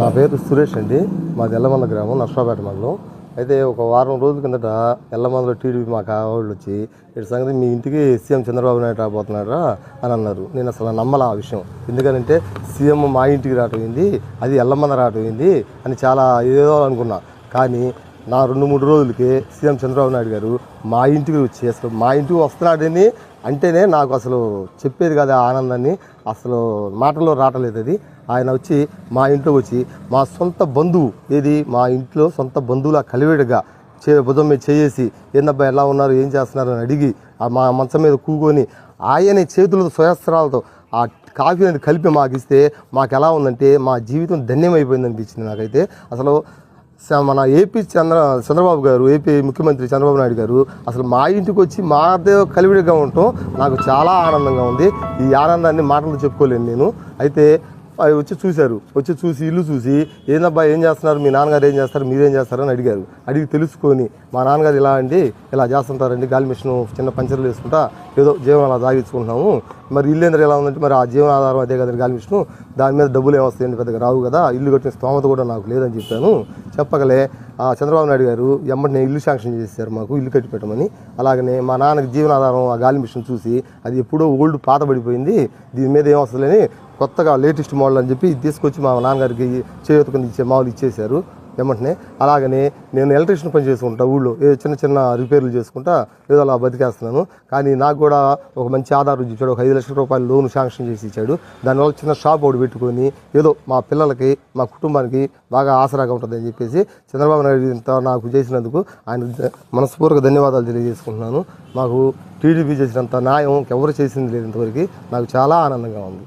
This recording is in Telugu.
నా పేరు సురేష్ అండి. మాది ఎల్లమంద గ్రామం నర్సాపేట మండలం. అయితే ఒక వారం రోజుల కిందట ఎల్లమందలో టీడీపీ మా కావాళ్ళు వచ్చి ఇటు సంగతి మీ ఇంటికి సీఎం చంద్రబాబు నాయుడు రాబోతున్నారా అని అన్నారు. నేను అసలు నమ్మల ఆ విషయం. ఎందుకంటే సీఎం మా ఇంటికి రావటం ఏంది అది ఎల్లమంద రావటం ఏంది అని చాలా ఏదో అనుకున్నా. కానీ నా రెండు మూడు రోజులకి సీఎం చంద్రబాబు నాయుడు గారు మా ఇంటికి వచ్చి అసలు మా ఇంటికి వస్తున్నాడని అంటేనే నాకు అసలు చెప్పేది కదా ఆ ఆనందాన్ని. అసలు మాటల్లో రావట్లేదు అది. ఆయన వచ్చి మా ఇంట్లో వచ్చి మా సొంత బంధువు ఏది? మా ఇంట్లో సొంత బంధువులా కలివేడుగా చే బుధం మీద చేసి ఏందబ్బా ఎలా ఉన్నారు? ఏం చేస్తున్నారు? అని అడిగి ఆ మా మంచం మీద కూకొని ఆయన చేతులతో స్వయస్త్రాలతో ఆ కాఫీ అనేది కలిపి మాకు ఇస్తే మాకు ఎలా ఉందంటే మా జీవితం ధన్యమైపోయింది అనిపించింది నాకైతే. అసలు మన ఏపీ చంద్ర చంద్రబాబు గారు ఏపీ ముఖ్యమంత్రి చంద్రబాబు నాయుడు గారు అసలు మా ఇంటికి వచ్చి మాదే కలివిడిగా ఉండటం నాకు చాలా ఆనందంగా ఉంది. ఈ ఆనందాన్ని మాటలు చెప్పుకోలేను నేను. అయితే అవి వచ్చి చూశారు. వచ్చి చూసి ఇల్లు చూసి ఏందబ్బా ఏం చేస్తున్నారు? మీ నాన్నగారు ఏం చేస్తారు? మీరేం చేస్తారు? అని అడిగారు. అడిగి తెలుసుకొని మా నాన్నగారు ఇలా అండి ఇలా చేస్తుంటారండి గాలి మిషన్ చిన్న పంచర్లు వేసుకుంటా ఏదో జీవనం అలా సాగించుకుంటున్నాము. మరి ఇల్లు ఎందుకు ఎలా ఉందంటే మరి ఆ జీవనాధారం అదే కదండి గాలి మిషన్. దాని మీద డబ్బులు ఏమొస్తాయండి పెద్దగా? రావు కదా. ఇల్లు కట్టిన స్తోమత కూడా నాకు లేదని చెప్పాను. చెప్పగలే ఆ చంద్రబాబు నాయుడు గారు ఎమ్మటినే ఇల్లు శాంక్షన్ చేశారు మాకు ఇల్లు కట్టి పెట్టమని అలాగనే మా నాన్నకి జీవనాధారం ఆ గాలి మిషన్ చూసి అది ఎప్పుడో ఓల్డ్ పాత పడిపోయింది. దీని మీద ఏమొస్తుందని కొత్తగా లేటెస్ట్ మోడల్ అని చెప్పి తీసుకొచ్చి మా నాన్నగారికి చేయూతకొని ఇచ్చే మామూలు ఇచ్చేశారు. ఏమంటనే? అలాగనే నేను ఎలక్ట్రీషియన్ పని చేసుకుంటా ఊళ్ళో. ఏదో చిన్న చిన్న రిపేర్లు చేసుకుంటా ఏదో అలా బతికేస్తున్నాను. కానీ నాకు కూడా ఒక మంచి ఆధారం ఇచ్చాడు ఒక ఐదు లక్షల రూపాయలు లోన్ శాంక్షన్ చేసి ఇచ్చాడు. దానివల్ల చిన్న షాప్ ఒకటి పెట్టుకొని ఏదో మా పిల్లలకి మా కుటుంబానికి బాగా ఆసరాగా ఉంటుందని చెప్పేసి చంద్రబాబు నాయుడు ఇంత నాకు చేసినందుకు ఆయన మనస్ఫూర్తిగా ధన్యవాదాలు తెలియజేసుకుంటున్నాను. మాకు టీడీపీ చేసినంత న్యాయం ఎవరు చేసింది లేదు ఇంతవరకు. నాకు చాలా ఆనందంగా ఉంది.